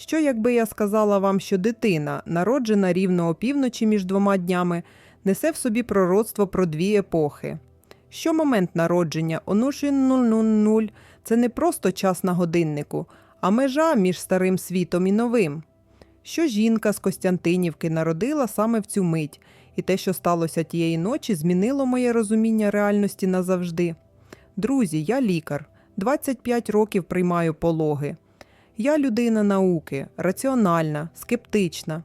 Що, якби я сказала вам, що дитина, народжена рівно опівночі між двома днями, несе в собі пророцтво про дві епохи? Що момент народження о 0000 – це не просто час на годиннику, а межа між старим світом і новим? Що жінка з Костянтинівки народила саме в цю мить, і те, що сталося тієї ночі, змінило моє розуміння реальності назавжди. Друзі, я лікар, 25 років приймаю пологи. Я людина науки, раціональна, скептична.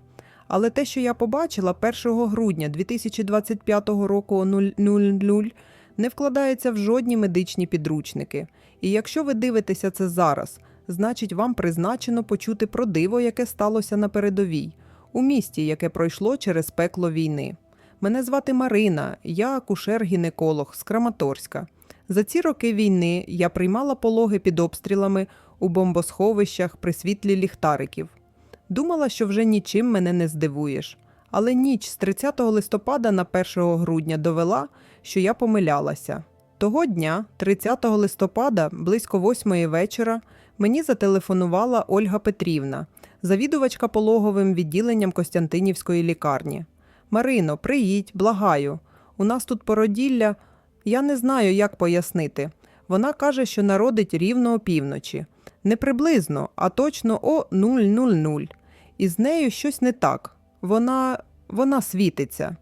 Але те, що я побачила 1 грудня 2025 року 00, не вкладається в жодні медичні підручники. І якщо ви дивитеся це зараз, значить вам призначено почути про диво, яке сталося на передовій, у місті, яке пройшло через пекло війни. Мене звати Марина, я акушер-гінеколог з Краматорська. За ці роки війни я приймала пологи під обстрілами у бомбосховищах при світлі ліхтариків. Думала, що вже нічим мене не здивуєш. Але ніч з 30 листопада на 1 грудня довела, що я помилялася. Того дня, 30 листопада, близько 8 вечора, мені зателефонувала Ольга Петрівна, завідувачка пологовим відділенням Костянтинівської лікарні. Марино, приїдь, благаю. У нас тут породілля. Я не знаю, як пояснити. Вона каже, що народить рівно опівночі. Не приблизно, а точно о 000. І з нею щось не так. Вона. вона світиться.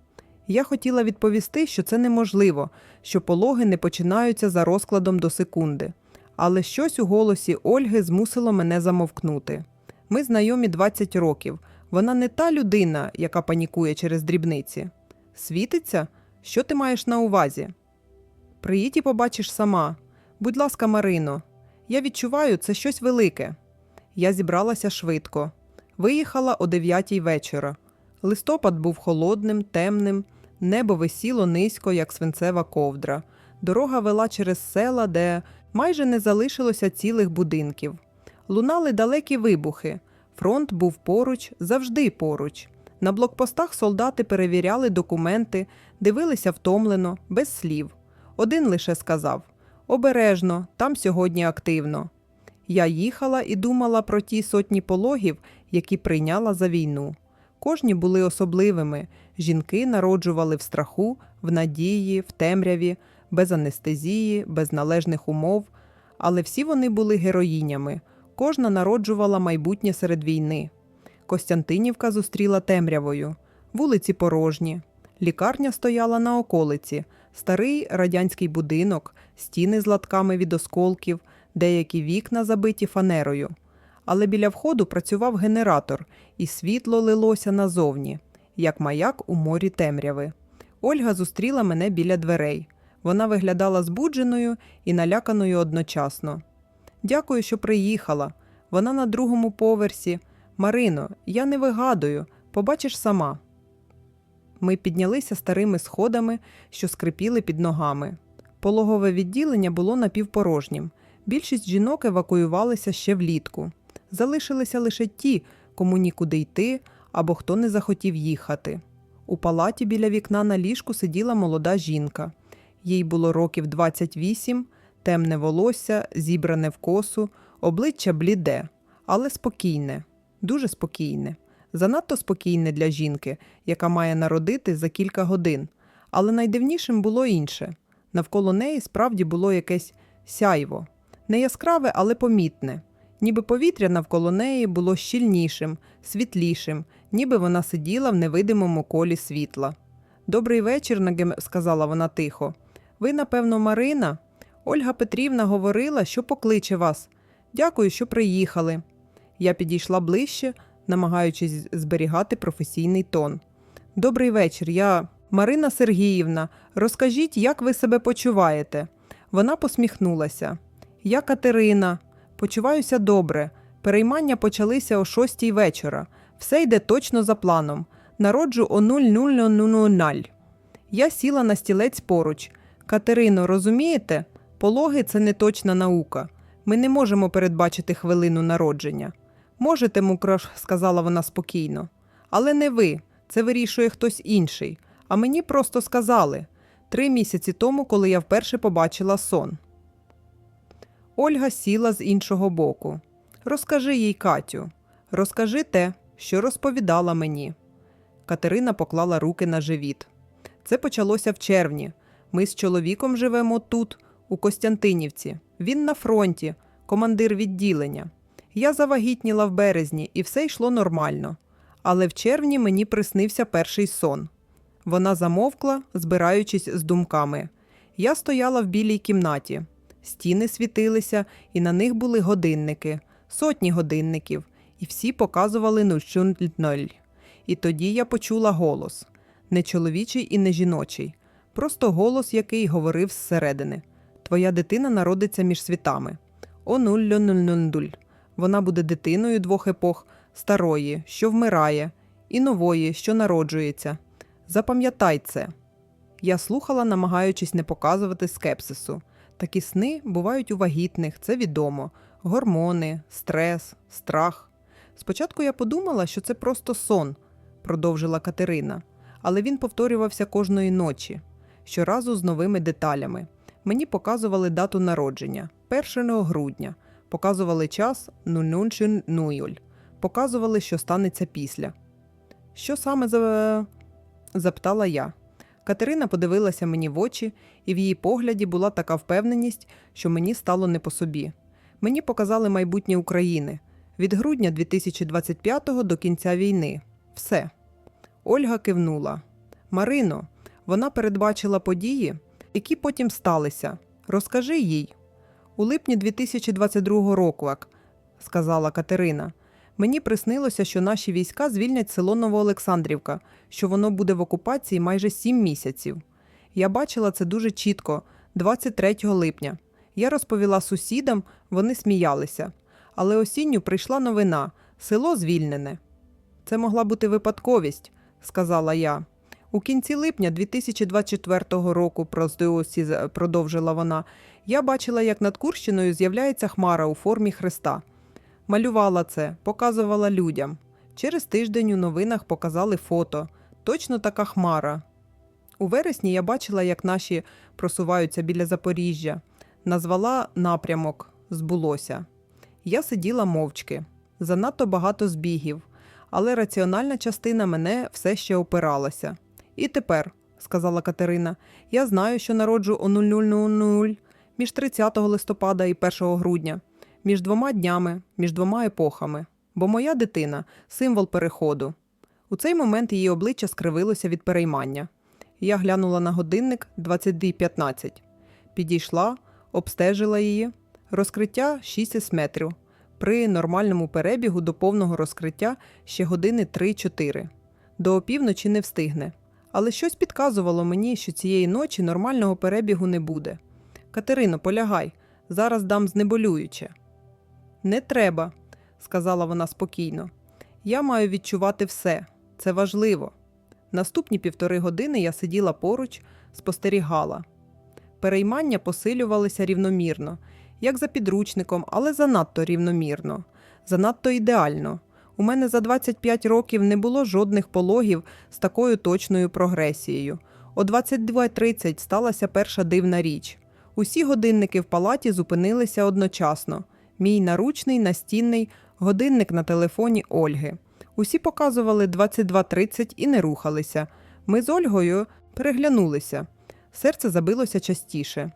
Я хотіла відповісти, що це неможливо, що пологи не починаються за розкладом до секунди. Але щось у голосі Ольги змусило мене замовкнути. Ми знайомі 20 років. Вона не та людина, яка панікує через дрібниці. Світиться? Що ти маєш на увазі? Приїдь і побачиш сама. Будь ласка, Марино, я відчуваю, це щось велике. Я зібралася швидко. Виїхала о 9 вечора. Листопад був холодним, темним, небо висіло низько, як свинцева ковдра. Дорога вела через села, де майже не залишилося цілих будинків. Лунали далекі вибухи. Фронт був поруч, завжди поруч. На блокпостах солдати перевіряли документи, дивилися втомлено, без слів. Один лише сказав Обережно, там сьогодні активно. Я їхала і думала про ті сотні пологів, які прийняла за війну. Кожні були особливими. Жінки народжували в страху, в надії, в темряві, без анестезії, без належних умов. Але всі вони були героїнями. Кожна народжувала майбутнє серед війни. Костянтинівка зустріла темрявою, вулиці порожні. Лікарня стояла на околиці, старий радянський будинок, стіни з латками від осколків, деякі вікна забиті фанерою. Але біля входу працював генератор, і світло лилося назовні, як маяк у морі темряви. Ольга зустріла мене біля дверей. Вона виглядала збудженою і наляканою одночасно. Дякую, що приїхала. Вона на другому поверсі. Марино, я не вигадую, побачиш сама. Ми піднялися старими сходами, що скрипіли під ногами. Пологове відділення було напівпорожнім. Більшість жінок евакуювалися ще влітку. Залишилися лише ті, кому нікуди йти або хто не захотів їхати. У палаті біля вікна на ліжку сиділа молода жінка. Їй було років 28, темне волосся, зібране в косу, обличчя бліде, але спокійне, дуже спокійне. Занадто спокійне для жінки, яка має народити за кілька годин. Але найдивнішим було інше навколо неї справді було якесь сяйво, не яскраве, але помітне. Ніби повітря навколо неї було щільнішим, світлішим, ніби вона сиділа в невидимому колі світла. Добрий вечір, Нагем, сказала вона тихо. Ви, напевно, Марина? Ольга Петрівна говорила, що покличе вас. Дякую, що приїхали. Я підійшла ближче, намагаючись зберігати професійний тон. Добрий вечір, я Марина Сергіївна. Розкажіть, як ви себе почуваєте? Вона посміхнулася. Я Катерина. Почуваюся добре. Переймання почалися о шостій вечора. Все йде точно за планом. Народжу о 0000. Я сіла на стілець поруч. Катерино, розумієте? Пологи це не точна наука. Ми не можемо передбачити хвилину народження. Можете, Мукрош, сказала вона спокійно. Але не ви. Це вирішує хтось інший. А мені просто сказали три місяці тому, коли я вперше побачила сон. Ольга сіла з іншого боку. Розкажи їй, Катю. Розкажи те, що розповідала мені. Катерина поклала руки на живіт. Це почалося в червні. Ми з чоловіком живемо тут, у Костянтинівці. Він на фронті, командир відділення. Я завагітніла в березні, і все йшло нормально. Але в червні мені приснився перший сон. Вона замовкла, збираючись з думками. Я стояла в білій кімнаті. Стіни світилися, і на них були годинники, сотні годинників, і всі показували 0. І тоді я почула голос не чоловічий і не жіночий, просто голос, який говорив зсередини. Твоя дитина народиться між світами. О 0000. Вона буде дитиною двох епох старої, що вмирає, і нової, що народжується. Запам'ятай це. Я слухала, намагаючись не показувати скепсису. Такі сни бувають у вагітних, це відомо. Гормони, стрес, страх. Спочатку я подумала, що це просто сон, продовжила Катерина, але він повторювався кожної ночі, щоразу з новими деталями. Мені показували дату народження 1 грудня, показували час 00.00, показували, що станеться після. Що саме за... запитала я. Катерина подивилася мені в очі, і в її погляді була така впевненість, що мені стало не по собі. Мені показали майбутнє України від грудня 2025 до кінця війни. Все. Ольга кивнула. Марино, вона передбачила події, які потім сталися. Розкажи їй. У липні 2022 року, як сказала Катерина. Мені приснилося, що наші війська звільнять село Новоолександрівка, що воно буде в окупації майже сім місяців. Я бачила це дуже чітко, 23 липня. Я розповіла сусідам, вони сміялися. Але осінню прийшла новина село звільнене. Це могла бути випадковість, сказала я. У кінці липня 2024 року, продовжила вона, я бачила, як над Курщиною з'являється хмара у формі хреста. Малювала це, показувала людям. Через тиждень у новинах показали фото. Точно така хмара. У вересні я бачила, як наші просуваються біля Запоріжжя. Назвала напрямок збулося. Я сиділа мовчки. Занадто багато збігів, але раціональна частина мене все ще опиралася. І тепер, сказала Катерина, я знаю, що народжу о 0000 між 30 листопада і 1 грудня між двома днями, між двома епохами, бо моя дитина символ переходу. У цей момент її обличчя скривилося від переймання. Я глянула на годинник 22.15. Підійшла, обстежила її. Розкриття 6 метрів. При нормальному перебігу до повного розкриття ще години 3-4. До опівночі не встигне. Але щось підказувало мені, що цієї ночі нормального перебігу не буде. Катерино, полягай, зараз дам знеболююче. Не треба, сказала вона спокійно. Я маю відчувати все. Це важливо. Наступні півтори години я сиділа поруч, спостерігала. Переймання посилювалися рівномірно, як за підручником, але занадто рівномірно, занадто ідеально. У мене за 25 років не було жодних пологів з такою точною прогресією. О 22.30 сталася перша дивна річ. Усі годинники в палаті зупинилися одночасно. Мій наручний, настінний, годинник на телефоні Ольги. Усі показували 22.30 і не рухалися. Ми з Ольгою переглянулися. Серце забилося частіше.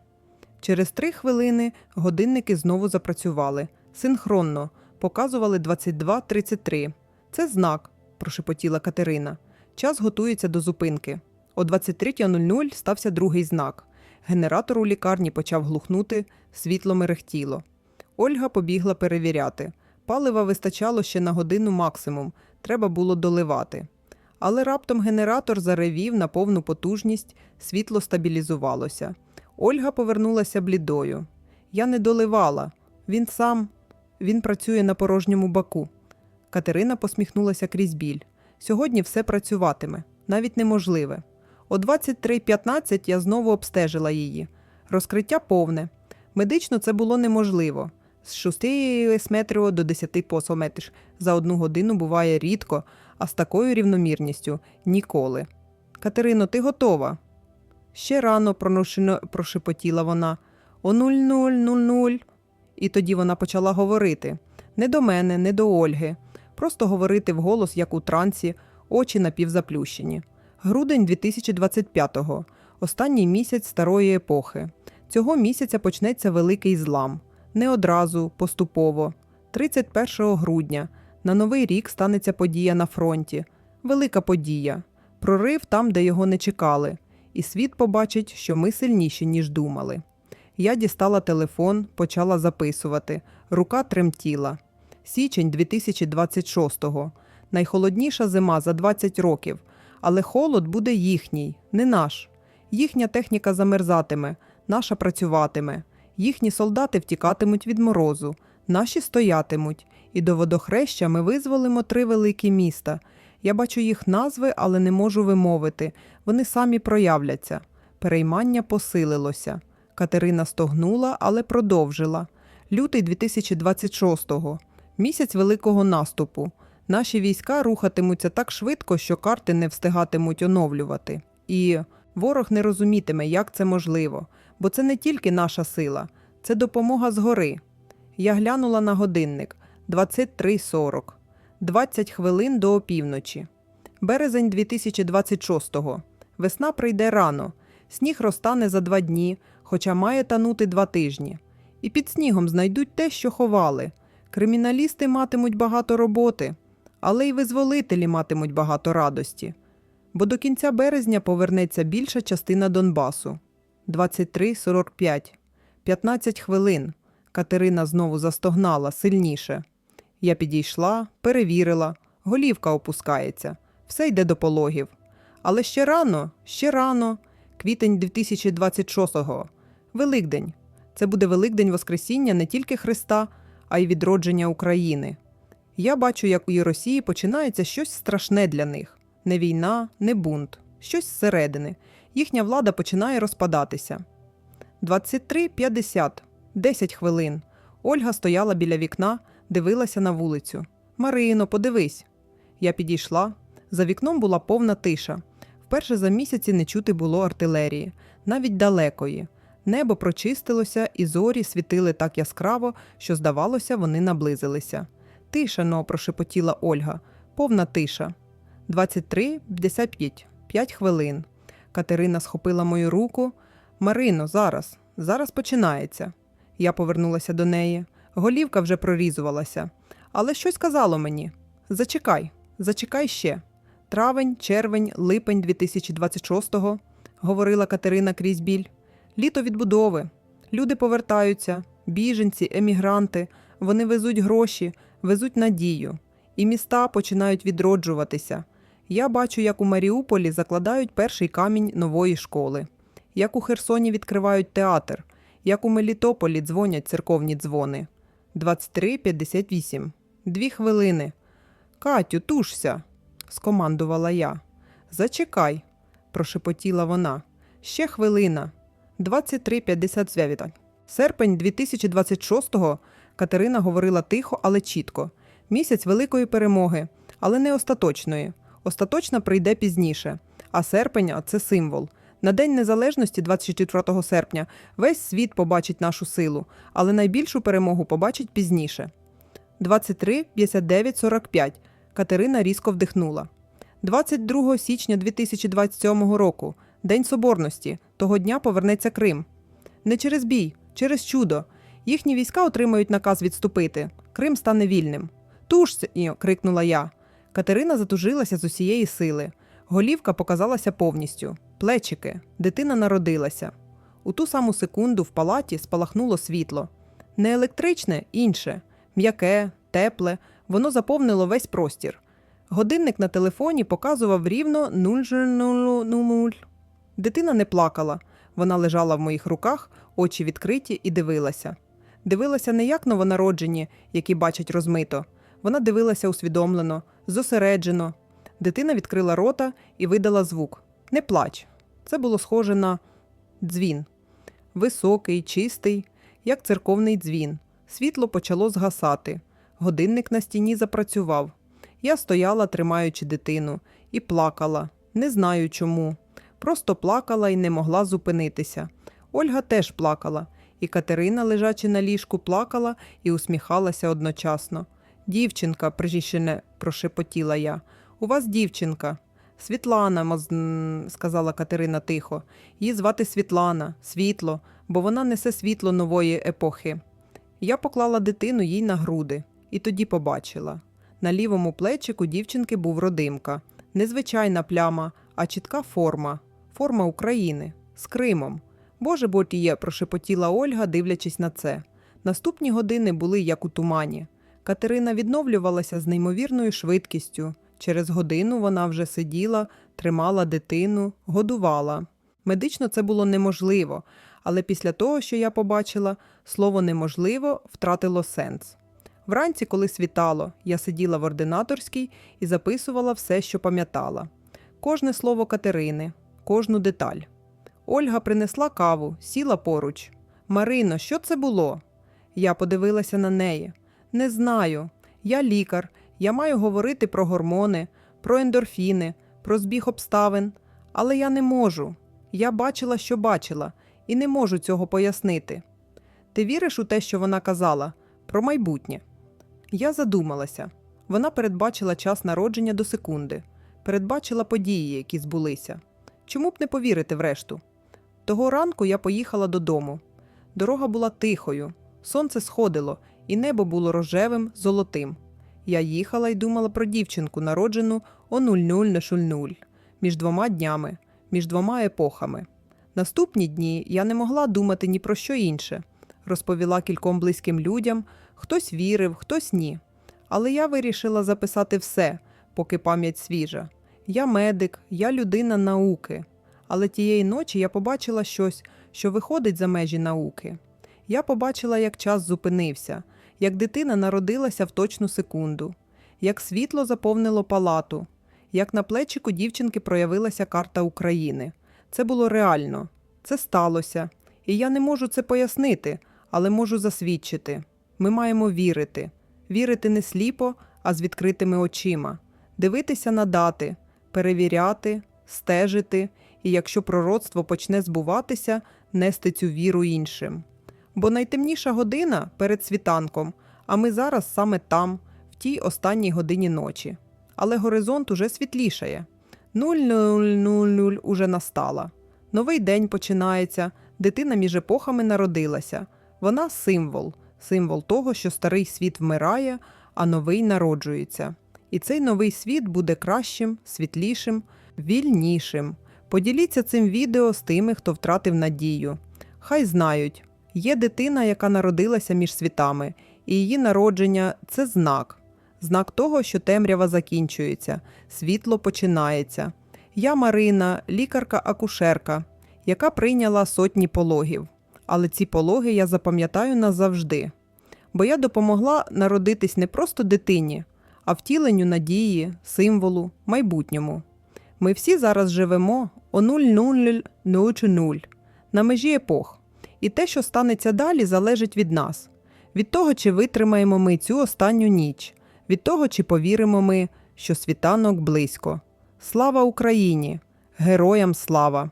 Через три хвилини годинники знову запрацювали. Синхронно показували 22.33. Це знак, прошепотіла Катерина. Час готується до зупинки. О 23.00 стався другий знак. Генератор у лікарні почав глухнути, світло мерехтіло. Ольга побігла перевіряти. Палива вистачало ще на годину максимум, треба було доливати. Але раптом генератор заревів на повну потужність, світло стабілізувалося. Ольга повернулася блідою. Я не доливала. Він сам він працює на порожньому баку. Катерина посміхнулася крізь біль. Сьогодні все працюватиме, навіть неможливе. О 23.15 я знову обстежила її. Розкриття повне. Медично це було неможливо. З 6 метрів до 10 посометрів за одну годину буває рідко, а з такою рівномірністю ніколи. Катерино, ти готова? Ще рано проношено прошепотіла вона. О 00.00. І тоді вона почала говорити не до мене, не до Ольги. просто говорити вголос, як у трансі, очі напівзаплющені. Грудень 2025-го. Останній місяць старої епохи. Цього місяця почнеться великий злам. Не одразу, поступово. 31 грудня. На новий рік станеться подія на фронті. Велика подія. Прорив там, де його не чекали. І світ побачить, що ми сильніші, ніж думали. Я дістала телефон, почала записувати. Рука тремтіла. Січень 2026-го. Найхолодніша зима за 20 років. Але холод буде їхній, не наш. Їхня техніка замерзатиме, наша працюватиме. Їхні солдати втікатимуть від морозу, наші стоятимуть. І до водохреща ми визволимо три великі міста. Я бачу їх назви, але не можу вимовити. Вони самі проявляться. Переймання посилилося. Катерина стогнула, але продовжила. Лютий 2026-го. Місяць великого наступу. Наші війська рухатимуться так швидко, що карти не встигатимуть оновлювати. І ворог не розумітиме, як це можливо, бо це не тільки наша сила, це допомога згори. Я глянула на годинник 23.40. 20 хвилин до опівночі. Березень 2026-го. Весна прийде рано. Сніг розтане за два дні, хоча має танути два тижні. І під снігом знайдуть те, що ховали. Криміналісти матимуть багато роботи, але й визволителі матимуть багато радості. Бо до кінця березня повернеться більша частина Донбасу. 23.45. 15 хвилин. Катерина знову застогнала сильніше. Я підійшла, перевірила, голівка опускається, все йде до пологів. Але ще рано, ще рано, квітень 2026-го, Великдень. Це буде Великдень Воскресіння не тільки Христа, а й відродження України. Я бачу, як у Росії починається щось страшне для них: не війна, не бунт, щось зсередини. Їхня влада починає розпадатися. 23.50, 10 хвилин. Ольга стояла біля вікна, дивилася на вулицю. Марино, подивись. Я підійшла. За вікном була повна тиша. Вперше за місяці не чути було артилерії, навіть далекої. Небо прочистилося, і зорі світили так яскраво, що, здавалося, вони наблизилися. Тиша, но, прошепотіла Ольга, повна тиша. 23.55, 5 хвилин. Катерина схопила мою руку. Марино, зараз, зараз починається. Я повернулася до неї. Голівка вже прорізувалася. Але щось казало мені: зачекай, зачекай ще. Травень, червень, липень 2026-го, говорила Катерина крізь біль. Літо відбудови. Люди повертаються, біженці, емігранти. Вони везуть гроші, везуть надію. І міста починають відроджуватися. Я бачу, як у Маріуполі закладають перший камінь нової школи, як у Херсоні відкривають театр, як у Мелітополі дзвонять церковні дзвони. 23.58. Дві хвилини. Катю, тушся, скомандувала я. Зачекай, прошепотіла вона. Ще хвилина. 23.59. Серпень 2026-го Катерина говорила тихо, але чітко. Місяць великої перемоги, але не остаточної. Остаточна прийде пізніше. А серпень це символ. На День Незалежності, 24 серпня, весь світ побачить нашу силу, але найбільшу перемогу побачить пізніше. 23.59.45. Катерина різко вдихнула. 22 січня 2027 року, День Соборності. Того дня повернеться Крим. Не через бій, через чудо. Їхні війська отримають наказ відступити. Крим стане вільним. Тушся! крикнула я. Катерина затужилася з усієї сили. Голівка показалася повністю. Плечики. Дитина народилася. У ту саму секунду в палаті спалахнуло світло. Не електричне, інше, м'яке, тепле, воно заповнило весь простір. Годинник на телефоні показував рівно 0000. Дитина не плакала. Вона лежала в моїх руках, очі відкриті і дивилася. Дивилася не як новонароджені, які бачать розмито. Вона дивилася усвідомлено, зосереджено. Дитина відкрила рота і видала звук. Не плач. Це було схоже на дзвін. Високий, чистий, як церковний дзвін. Світло почало згасати. Годинник на стіні запрацював. Я стояла, тримаючи дитину, і плакала. Не знаю чому. Просто плакала і не могла зупинитися. Ольга теж плакала, і Катерина, лежачи на ліжку, плакала і усміхалася одночасно. Дівчинка, прижіщене, прошепотіла я. У вас дівчинка. Світлана, моз... сказала Катерина тихо. Її звати Світлана, світло, бо вона несе світло нової епохи. Я поклала дитину їй на груди і тоді побачила. На лівому плечику дівчинки був родимка. Незвичайна пляма, а чітка форма. Форма України з Кримом. Боже ботіє, прошепотіла Ольга, дивлячись на це. Наступні години були як у тумані. Катерина відновлювалася з неймовірною швидкістю. Через годину вона вже сиділа, тримала дитину, годувала. Медично це було неможливо, але після того, що я побачила, слово неможливо втратило сенс. Вранці, коли світало, я сиділа в ординаторській і записувала все, що пам'ятала. Кожне слово Катерини, кожну деталь. Ольга принесла каву, сіла поруч. Марино, що це було? Я подивилася на неї. Не знаю. Я лікар. Я маю говорити про гормони, про ендорфіни, про збіг обставин. Але я не можу. Я бачила, що бачила, і не можу цього пояснити. Ти віриш у те, що вона казала, про майбутнє? Я задумалася. Вона передбачила час народження до секунди, передбачила події, які збулися. Чому б не повірити врешту? Того ранку я поїхала додому. Дорога була тихою, сонце сходило, і небо було рожевим, золотим. Я їхала і думала про дівчинку, народжену о 00.00, між двома днями, між двома епохами. Наступні дні я не могла думати ні про що інше. Розповіла кільком близьким людям, хтось вірив, хтось ні. Але я вирішила записати все, поки пам'ять свіжа. Я медик, я людина науки. Але тієї ночі я побачила щось, що виходить за межі науки. Я побачила, як час зупинився, як дитина народилася в точну секунду, як світло заповнило палату, як на плечику дівчинки проявилася карта України. Це було реально, це сталося. І я не можу це пояснити, але можу засвідчити. Ми маємо вірити, вірити не сліпо, а з відкритими очима, дивитися на дати, перевіряти, стежити, і якщо пророцтво почне збуватися, нести цю віру іншим. Бо найтемніша година перед світанком, а ми зараз саме там, в тій останній годині ночі. Але горизонт уже світлішає. 0000 уже настала. Новий день починається, дитина між епохами народилася. Вона символ, символ того, що старий світ вмирає, а новий народжується. І цей новий світ буде кращим, світлішим, вільнішим. Поділіться цим відео з тими, хто втратив надію. Хай знають, є дитина, яка народилася між світами, і її народження це знак, знак того, що темрява закінчується, світло починається. Я Марина, лікарка-акушерка, яка прийняла сотні пологів. Але ці пологи я запам'ятаю назавжди. Бо я допомогла народитись не просто дитині, а втіленню надії, символу, майбутньому. Ми всі зараз живемо о 00.00 на межі епох. І те, що станеться далі, залежить від нас, від того, чи витримаємо ми цю останню ніч, від того, чи повіримо ми, що світанок близько. Слава Україні! Героям слава!